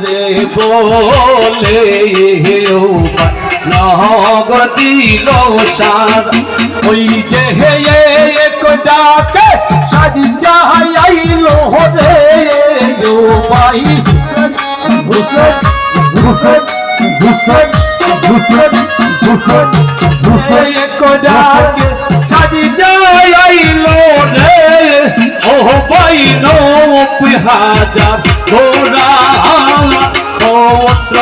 রে বলে নগদিল সার ওই যে হে ডাকে সাজি চাহাই আইলো রে ভাই ঘুষট ঘুষট ঘুষট ঘুষট ঘুষট ঘুষট ডাকে সাজি চাহাই আইলো রে ও ভাই নৌ ঘোড়া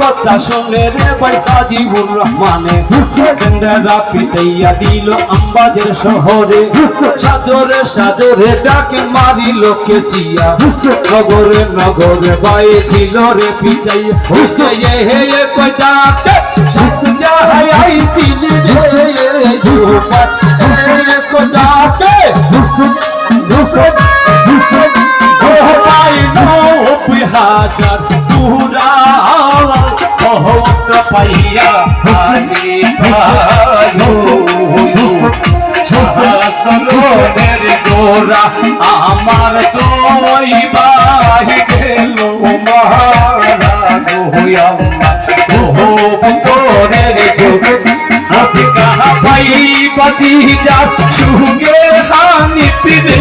কথা শুনে রে ভাই গাজীউর রহমানে। ডেন্ডারা পিটাইয়া দিল আম্বাজের শহরে। সাজরে সাজরে ডাকে মারিল কেসিয়া নগরে নগরে বাই ছিল রে পিটাই। হইছে হে এ কয়টাতে? সাত যাহাই রে। দুপার পাইয়া হারি পায়ের গোরা আমার তোই বাই গেল মহারা গোয়াম্মা গোব তোরের যোগ হাসকা পাই পাতি যা সুগে হানি পিরি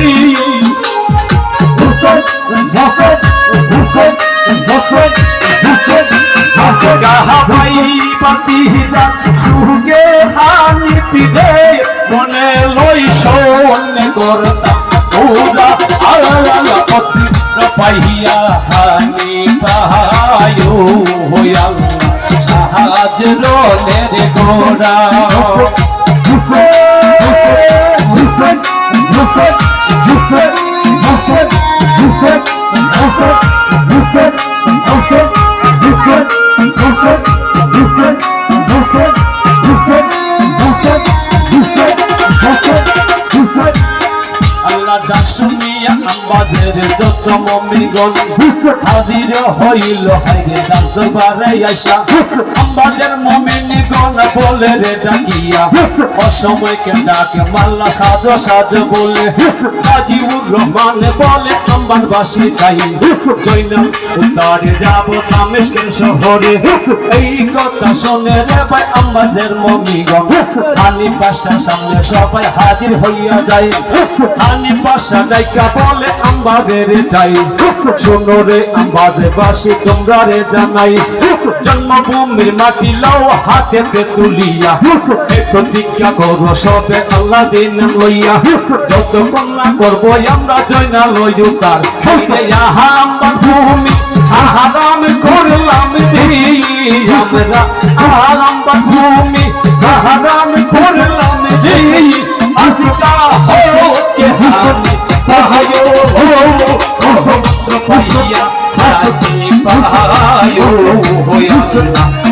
Buffet, buffet, buffet, buffet, buffet. পাতি যা সুগে হানি পিদে মনে লই শোন করতা ওরা আলা পতি পাইয়া হানি পায়ো হইয়া গোড়া শুনিয়া যত মমিগণ হাজির হইল হাইরে ডাক দরবারে আইসা আম্বাজের মমিগণ বলে রে ডাকিয়া। অসময়কে ডাকে মাল্লা সাজ সাজ বলে। গাজীউর রহমান বলে আম্বারবাসী তাই জৈনাল উত্তরে যাব কামেশকের শহরে। এই কথা শুনে রে ভাই আম্বাজের মমিগণ। হানি বাসার সামনে সবাই হাজির হইয়া যায়। হানি বাসা ডাইকা বলে আম্বাদের তাই শোনো রে আম্বাদে বাসি তোমরা রে জানাই। জন্মভূমির মাটি লাও হাতেতে তুলিয়া। প্রতিজ্ঞা করো, সবে আল্লাহ দিন লইয়া। যত কন্যা করব আমরা জয়না লইও তার। আহা আম্বার ভূমি হাহারাম করলাম আমরা। আহা আম্বার ভূমি হাহারাম করলাম আসিকা হানি পাহায়ো পবিত্র পাইয়া জাতি পায়ো হইয়া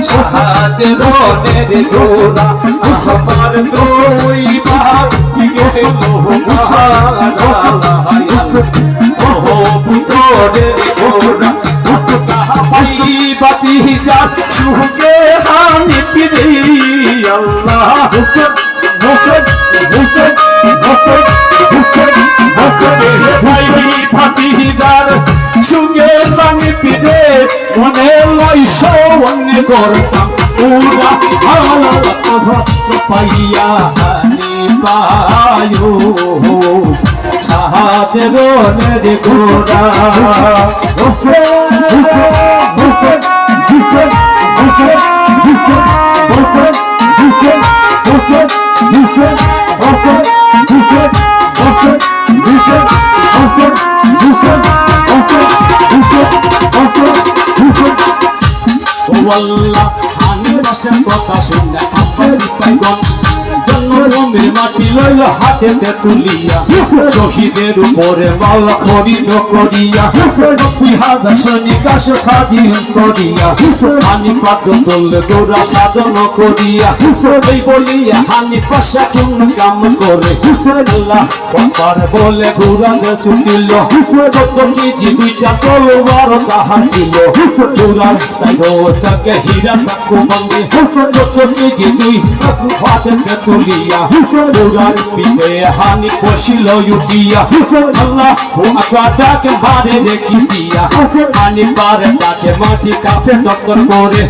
সাহায্য মনের গোরা আমার দুই ভাগ গেল মহারালায় হানি পিরে করতাম উড়া পাইয়া পায়ো সাহায্যের নের গোড়া Hussein, Hussein, Hussein, Hussein, Hussein, Hussein, Hussein, Hussein, Hussein, Hussein, আল্লাহ আমি রসেন কথা শুনে আব্বাস ওই মাটি লইল হাতেতে তুলিয়া। শহীদের উপরে মালা খরিদ করিয়া। নব্বই হাজার সৈনিক আসো স্বাধীন করিয়া। হানি পাত তুললে গোড়া সাধন করিয়া। এই বলিয়া, হানি পাশা কোন কাম করে? আল্লাহ বাবার বলে ঘুরাতে ছুটিল চোদ্দ কেজি দুইটা তলোয়ার তাহার ছিল। ঘুরার সাইড চাকে হীরা সাকু বঙ্গে চোদ্দ কেজি দুই হাতে তুলিয়া। ঘুরার পিঠে হানি পশিল উঠিয়া। আল্লাহ আকবা বারে রেখিসিয়া হানি পারে ডাকে মাটি কাপে চক্কর করে।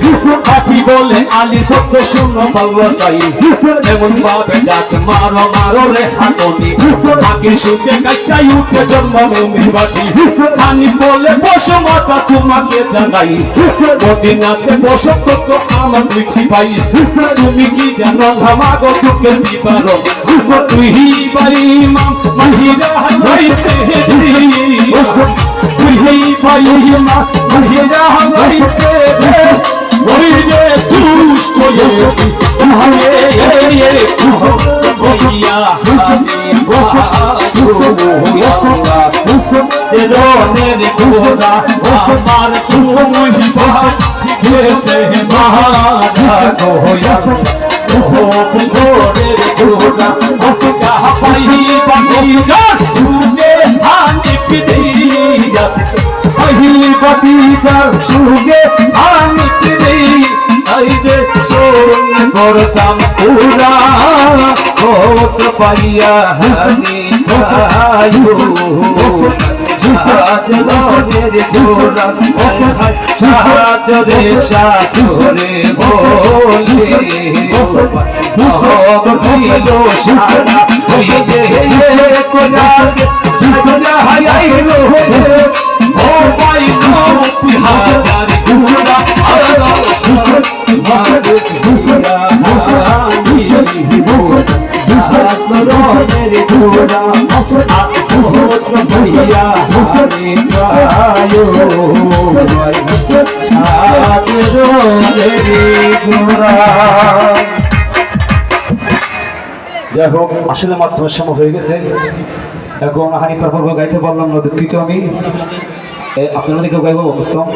কাঠি বলে আলী সত্য শূন্য পাল্ল সাই এমন ভাবে ডাকে মারো মারো রে হাতনি। আগে শুতে কাইটাই উঠে জন্ম বাটি। খানি বলে, বসো মাতা তোমাকে জানাই। মদিনাতে বসো কত আমার লিখি পাই তুমি কি জানো, ধামাগো তোকে বিপারো তুই মাম মহিরা হাইছে তুই বাড়ি মা মহিরা হাইছে রে দুষ্ট য়ে হে হে বইয়া হানি রনের আমার তুমি গোয়া হোপ গোরের ঘোরা আসকা পাই বাকি যা ছুটে হানি পিদি যাসে আহিলি বাকি যা সুগে হানি পিদি আইরে শোন করতাম পুরা পাইয়া হানি সাজনের গোরা সাজরে সাজরে বলে দিল সারা ওই যে কোনাকে যাহাইলো ও পাই নতি হাজার আল্লাহ মারে ঘুরা যাই হোক, আসলে মাধ্যমের সময় হয়ে গেছে। এখন হানি পর্ব গাইতে পারলাম না, দুঃখিত আমি। আপনারা কেউ গাইব, উত্তম।